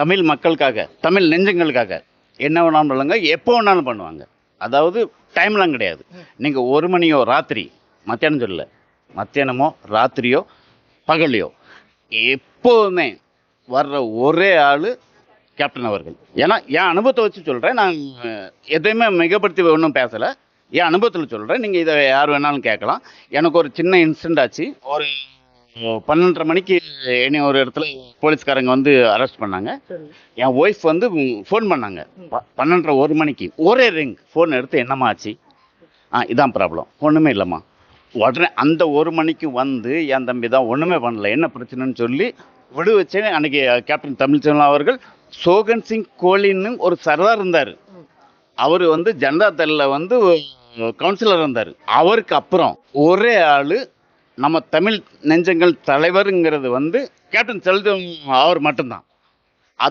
தமிழ் மக்களுக்காக தமிழ் நெஞ்சங்களுக்காக என்ன வேணாலும் பண்ணுங்க எப்போ வேணாலும் பண்ணுவாங்க. அதாவது டைம்லாம் கிடையாது. நீங்கள் ஒரு மணியோ ராத்திரி மத்தியானம் சொல்லல. மத்தியானமோ ராத்திரியோ பகல்லையோ எப்போதுமே வர்ற ஒரே ஆள் கேப்டன் அவர்கள். ஏன்னா என் அனுபவத்தை வச்சு சொல்கிறேன் நான் எதையுமே மிகப்படுத்தி ஒன்றும் பேசலை. என் அனுபவத்தில் சொல்கிறேன் நீங்கள் இதை யார் வேணாலும் கேட்கலாம். எனக்கு ஒரு சின்ன இன்சிடென்ட் ஆச்சு. ஒரு பன்னெண்டரை மணிக்கு என்னை ஒரு இடத்துல போலீஸ்காரங்க வந்து அரெஸ்ட் பண்ணாங்க. என் ஒய்ஃப் வந்து ஃபோன் பண்ணாங்க. பன்னெண்டரை ஒரு மணிக்கு. ஒரே ரிங் ஃபோன் எடுத்து என்னம்மா ஆச்சு? ஆ இதான் ப்ராப்ளம் ஒன்றுமே இல்லைம்மா. உடனே அந்த ஒரு மணிக்கு வந்து என் தம்பி தான் ஒன்றுமே பண்ணல. என்ன பிரச்சனைன்னு சொல்லி விடு வச்சேன் அன்னைக்கு கேப்டன் தமிழ்ச்செல்வன் அவர்கள் சோகன் சிங் கோலின்னு ஒரு சர்தார் இருந்தார். அவர் வந்து ஜனதா தள்ளில் வந்து கவுன்சிலர் இருந்தார். அவருக்கு அப்புறம் ஒரே ஆள் நம்ம தமிழ் நெஞ்சங்கள் தலைவருங்கிறது வந்து கேப்டன் செல்வம் அவர் மட்டும்தான்.